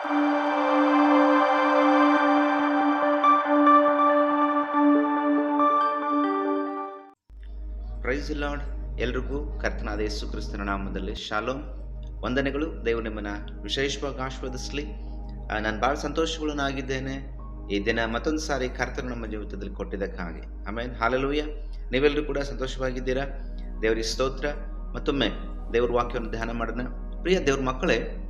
Price lord ಎಲ್ರಿಗೂ ಕರ್ತನಾದ ಯೇಸು ಕ್ರಿಸ್ತನ ನಾಮದಲ್ಲಿ ಶಾಲೋಮ್ ವಂದನೆಗಳು. ದೇವರು ನಿಮ್ಮನ್ನು ವಿಶೇಷವಾಗಿ ಆಶೀರ್ವದಿಸಲಿ. ನಾನು ಭಾಳ ಸಂತೋಷಗಳನ್ನಾಗಿದ್ದೇನೆ ಈ ದಿನ ಮತ್ತೊಂದು ಸಾರಿ ಕರ್ತನ ನಮ್ಮ ಜೀವಿತದಲ್ಲಿ ಕೊಟ್ಟಿದ್ದಕ್ಕಾಗಿ. ಆಮೇಲೆ ಹಾಲಲೂಯ. ನೀವೆಲ್ಲರೂ ಕೂಡ ಸಂತೋಷವಾಗಿದ್ದೀರಾ? ದೇವರಿಗೆ ಸ್ತೋತ್ರ. ಮತ್ತೊಮ್ಮೆ ದೇವ್ರ ವಾಕ್ಯವನ್ನು ಧ್ಯಾನ ಮಾಡೋಣ. ಪ್ರಿಯ ದೇವ್ರ ಮಕ್ಕಳೇ,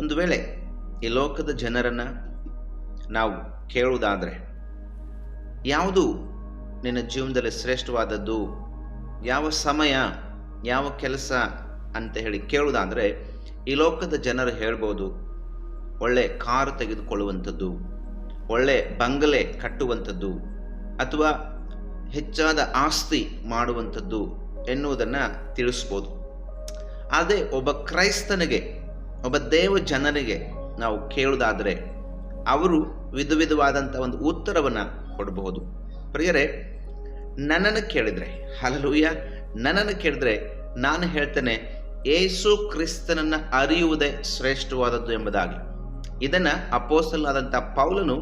ಒಂದು ವೇಳೆ ಈ ಲೋಕದ ಜನರನ್ನು ನಾವು ಕೇಳುವುದಾದರೆ, ಯಾವುದು ನಿನ್ನ ಜೀವನದಲ್ಲಿ ಶ್ರೇಷ್ಠವಾದದ್ದು? ಯಾವ ಸಮಯ, ಯಾವ ಕೆಲಸ ಅಂತ ಹೇಳಿ ಕೇಳುವುದಾದರೆ, ಈ ಲೋಕದ ಜನರು ಹೇಳ್ಬೋದು, ಒಳ್ಳೆ ಕಾರು ತೆಗೆದುಕೊಳ್ಳುವಂಥದ್ದು, ಒಳ್ಳೆ ಬಂಗಲೆ ಕಟ್ಟುವಂಥದ್ದು, ಅಥವಾ ಹೆಚ್ಚಾದ ಆಸ್ತಿ ಮಾಡುವಂಥದ್ದು ಎನ್ನುವುದನ್ನು ತಿಳಿಸ್ಬೋದು. ಅದೇ ಒಬ್ಬ ಕ್ರೈಸ್ತನಿಗೆ, ಒಬ್ಬ ದೇವ ಜನರಿಗೆ ನಾವು ಕೇಳುವುದಾದರೆ ಅವರು ವಿಧ ವಿಧವಾದಂಥ ಒಂದು ಉತ್ತರವನ್ನು ಕೊಡಬಹುದು. ಪ್ರಿಯರೇ, ನನ್ನನ್ನು ಕೇಳಿದರೆ ಹಲಲುಯ್ಯ ನನ್ನನ್ನು ಕೇಳಿದ್ರೆ ನಾನು ಹೇಳ್ತೇನೆ, ಏಸು ಕ್ರಿಸ್ತನನ್ನು ಅರಿಯುವುದೇ ಶ್ರೇಷ್ಠವಾದದ್ದು ಎಂಬುದಾಗಿ. ಇದನ್ನು ಅಪೋಸ್ತಲಾದಂಥ ಪೌಲನು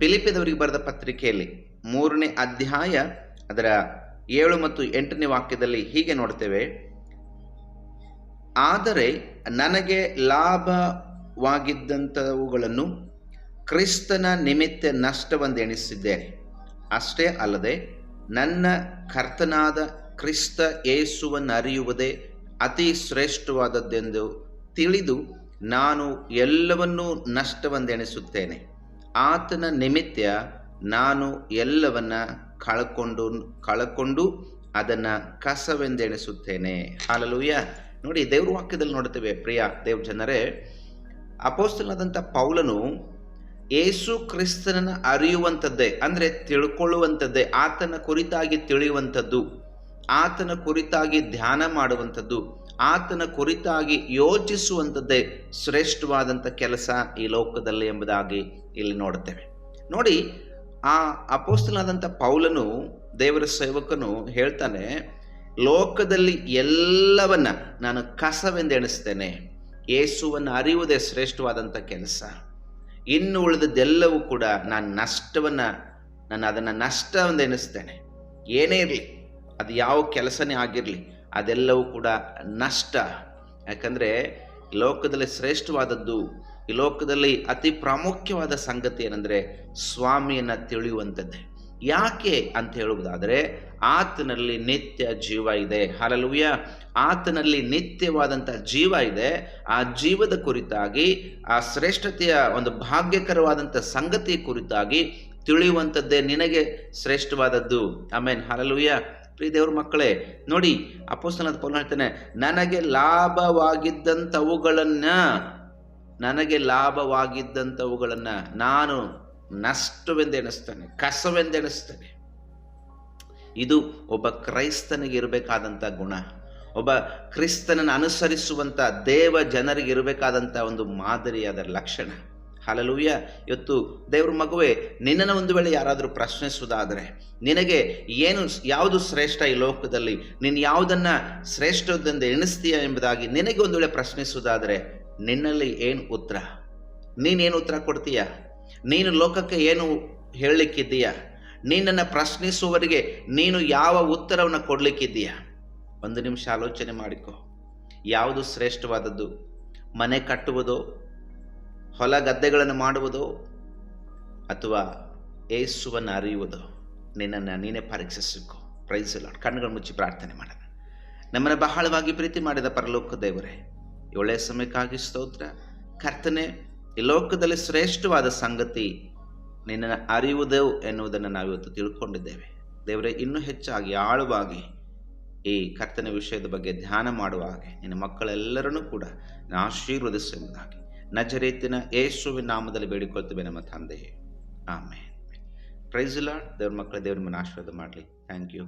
ಪಿಲಿಪಿದವರಿಗೆ ಬರೆದ ಪತ್ರಿಕೆಯಲ್ಲಿ ಮೂರನೇ ಅಧ್ಯಾಯ ಅದರ ಏಳು ಮತ್ತು ಎಂಟನೇ ವಾಕ್ಯದಲ್ಲಿ ಹೀಗೆ ನೋಡ್ತೇವೆ, ಆದರೆ ನನಗೆ ಲಾಭವಾಗಿದ್ದಂಥವುಗಳನ್ನು ಕ್ರಿಸ್ತನ ನಿಮಿತ್ತ ನಷ್ಟವೆಂದೆಣಿಸಿದ್ದೇನೆ ಅಷ್ಟೇ ಅಲ್ಲದೆ ನನ್ನ ಕರ್ತನಾದ ಕ್ರಿಸ್ತ ಏಸುವನ್ನು ಅರಿಯುವುದೇ ಅತಿ ಶ್ರೇಷ್ಠವಾದದ್ದೆಂದು ತಿಳಿದು ನಾನು ಎಲ್ಲವನ್ನೂ ನಷ್ಟವೆಂದೆಣಿಸುತ್ತೇನೆ. ಆತನ ನಿಮಿತ್ತ ನಾನು ಎಲ್ಲವನ್ನ ಕಳ್ಕೊಂಡು ಕಳ್ಕೊಂಡು ಅದನ್ನು ಕಸವೆಂದೆಣಿಸುತ್ತೇನೆ. ಹಾಲಲುಯ್ಯ ನೋಡಿ, ದೇವ್ರ ವಾಕ್ಯದಲ್ಲಿ ನೋಡ್ತೇವೆ ಪ್ರಿಯ ದೇವ್ ಜನರೇ ಅಪೋಸ್ತಲಾದಂಥ ಪೌಲನು ಏಸು ಕ್ರಿಸ್ತನನ್ನು ಅರಿಯುವಂಥದ್ದೇ, ಅಂದರೆ ತಿಳ್ಕೊಳ್ಳುವಂಥದ್ದೇ, ಆತನ ಕುರಿತಾಗಿ ತಿಳಿಯುವಂಥದ್ದು, ಆತನ ಕುರಿತಾಗಿ ಧ್ಯಾನ ಮಾಡುವಂಥದ್ದು, ಆತನ ಕುರಿತಾಗಿ ಯೋಚಿಸುವಂಥದ್ದೇ ಶ್ರೇಷ್ಠವಾದಂಥ ಕೆಲಸ ಈ ಲೋಕದಲ್ಲಿ ಎಂಬುದಾಗಿ ಇಲ್ಲಿ ನೋಡುತ್ತೇವೆ. ನೋಡಿ, ಆ ಅಪೋಸ್ತಲಾದಂಥ ಪೌಲನು, ದೇವರ ಸೇವಕನು ಹೇಳ್ತಾನೆ, ಲೋಕದಲ್ಲಿ ಎಲ್ಲವನ್ನ ನಾನು ಕಸವೆಂದೆಣಿಸ್ತೇನೆ ಯೇಸುವನ್ನು ಅರಿಯುವುದೇ ಶ್ರೇಷ್ಠವಾದಂಥ ಕೆಲಸ. ಇನ್ನು ಉಳಿದದ್ದೆಲ್ಲವೂ ಕೂಡ ನಾನು ನಷ್ಟವನ್ನು, ನಾನು ಅದನ್ನು ನಷ್ಟ ಒಂದು ಎನಿಸ್ತೇನೆ ಏನೇ ಇರಲಿ, ಅದು ಯಾವ ಕೆಲಸನೇ ಆಗಿರಲಿ, ಅದೆಲ್ಲವೂ ಕೂಡ ನಷ್ಟ. ಯಾಕಂದರೆ ಲೋಕದಲ್ಲಿ ಶ್ರೇಷ್ಠವಾದದ್ದು, ಈ ಲೋಕದಲ್ಲಿ ಅತಿ ಪ್ರಾಮುಖ್ಯವಾದ ಸಂಗತಿ ಏನಂದರೆ ಸ್ವಾಮಿಯನ್ನು ತಿಳಿಯುವಂಥದ್ದೇ. ಯಾಕೆ ಅಂತ ಹೇಳುವುದಾದರೆ ಆತನಲ್ಲಿ ನಿತ್ಯ ಜೀವ ಇದೆ. ಹರಲುವ್ಯ ಆತನಲ್ಲಿ ನಿತ್ಯವಾದಂಥ ಜೀವ ಇದೆ. ಆ ಜೀವದ ಕುರಿತಾಗಿ, ಆ ಶ್ರೇಷ್ಠತೆಯ ಒಂದು ಭಾಗ್ಯಕರವಾದಂಥ ಸಂಗತಿ ಕುರಿತಾಗಿ ತಿಳಿಯುವಂಥದ್ದೇ ನಿನಗೆ ಶ್ರೇಷ್ಠವಾದದ್ದು. ಆಮೇನ್ ಹರಲುವ್ಯ ಪ್ರಿಯ ದೇವ್ರ ಮಕ್ಕಳೇ, ನೋಡಿ ಅಪೋಸ್ತನದ ಪೌಲ ಹೇಳ್ತಾನೆ, ನನಗೆ ಲಾಭವಾಗಿದ್ದಂಥವುಗಳನ್ನು ನನಗೆ ಲಾಭವಾಗಿದ್ದಂಥವುಗಳನ್ನು ನಾನು ನಷ್ಟವೆಂದೆಣಿಸ್ತೇನೆ, ಕಸವೆಂದೆಣಿಸ್ತಾನೆ. ಇದು ಒಬ್ಬ ಕ್ರೈಸ್ತನಿಗೆ ಇರಬೇಕಾದಂಥ ಗುಣ. ಒಬ್ಬ ಕ್ರಿಸ್ತನನ್ನು ಅನುಸರಿಸುವಂಥ ದೇವ ಜನರಿಗೆ ಇರಬೇಕಾದಂಥ ಒಂದು ಮಾದರಿಯಾದ ಲಕ್ಷಣ. ಹಾಲಲೂಯ್ಯ ಇವತ್ತು ದೇವ್ರ ಮಗುವೆ, ನಿನ್ನನ್ನು ಒಂದು ವೇಳೆ ಯಾರಾದರೂ ಪ್ರಶ್ನಿಸುವುದಾದರೆ, ನಿನಗೆ ಏನು ಯಾವುದು ಶ್ರೇಷ್ಠ ಈ ಲೋಕದಲ್ಲಿ? ನೀನು ಯಾವುದನ್ನು ಶ್ರೇಷ್ಠದಿಂದ ಎಣಿಸ್ತೀಯ ಎಂಬುದಾಗಿ ನಿನಗೆ ಒಂದು ವೇಳೆ ಪ್ರಶ್ನಿಸುವುದಾದರೆ, ನಿನ್ನಲ್ಲಿ ಏನು ಉತ್ತರ? ನೀನೇನು ಉತ್ತರ ಕೊಡ್ತೀಯ? ನೀನು ಲೋಕಕ್ಕೆ ಏನು ಹೇಳಲಿಕ್ಕಿದ್ದೀಯಾ? ನಿನ್ನನ್ನು ಪ್ರಶ್ನಿಸುವವರಿಗೆ ನೀನು ಯಾವ ಉತ್ತರವನ್ನು ಕೊಡಲಿಕ್ಕಿದ್ದೀಯಾ? ಒಂದು ನಿಮಿಷ ಆಲೋಚನೆ ಮಾಡಿಕೊ. ಯಾವುದು ಶ್ರೇಷ್ಠವಾದದ್ದು? ಮನೆ ಕಟ್ಟುವುದೋ? ಹೊಲ ಗದ್ದೆಗಳನ್ನು ಮಾಡುವುದೋ? ಅಥವಾ ಏಸುವನ್ನು ಅರಿಯುವುದೋ? ನಿನ್ನನ್ನು ನೀನೇ ಪರೀಕ್ಷಿಸಿಕೊ. ಪ್ರೈಸ್ ಲಾರ್ಡ್ ಕಣ್ಣುಗಳು ಮುಚ್ಚಿ ಪ್ರಾರ್ಥನೆ ಮಾಡೋಣ. ನಮ್ಮನ್ನು ಬಹಳವಾಗಿ ಪ್ರೀತಿ ಮಾಡಿದ ಪರಲೋಕ ದೇವರೇ ಒಳ್ಳೆಯ ಸಮಯಕ್ಕಾಗಿ ಸ್ತೋತ್ರ. ಕರ್ತನೆ ಈ ಲೋಕದಲ್ಲಿ ಶ್ರೇಷ್ಠವಾದ ಸಂಗತಿ ನಿನ್ನ ಅರಿಯುವುದು ಎನ್ನುವುದನ್ನು ನಾವಿವತ್ತು ತಿಳ್ಕೊಂಡಿದ್ದೇವೆ. ದೇವರೇ, ಇನ್ನೂ ಹೆಚ್ಚಾಗಿ ಆಳವಾಗಿ ಈ ಕರ್ತನ ವಿಷಯದ ಬಗ್ಗೆ ಧ್ಯಾನ ಮಾಡುವ ಹಾಗೆ ನಿನ್ನ ಮಕ್ಕಳೆಲ್ಲರನ್ನೂ ಕೂಡ ಆಶೀರ್ವದಿಸುವುದಾಗಿ ನಜರೇತಿನ ಯೇಸುವಿನ ನಾಮದಲ್ಲಿ ಬೇಡಿಕೊಳ್ತೇವೆ ನಮ್ಮ ತಂದೆಯೇ. ಆಮೇಲೆ ಪ್ರೈಸ್ ಲಾರ್ಡ್ ದೇವ್ರ ಮಕ್ಕಳ, ದೇವ್ರ ಮನ ಆಶೀರ್ವಾದ ಮಾಡಲಿ. Thank you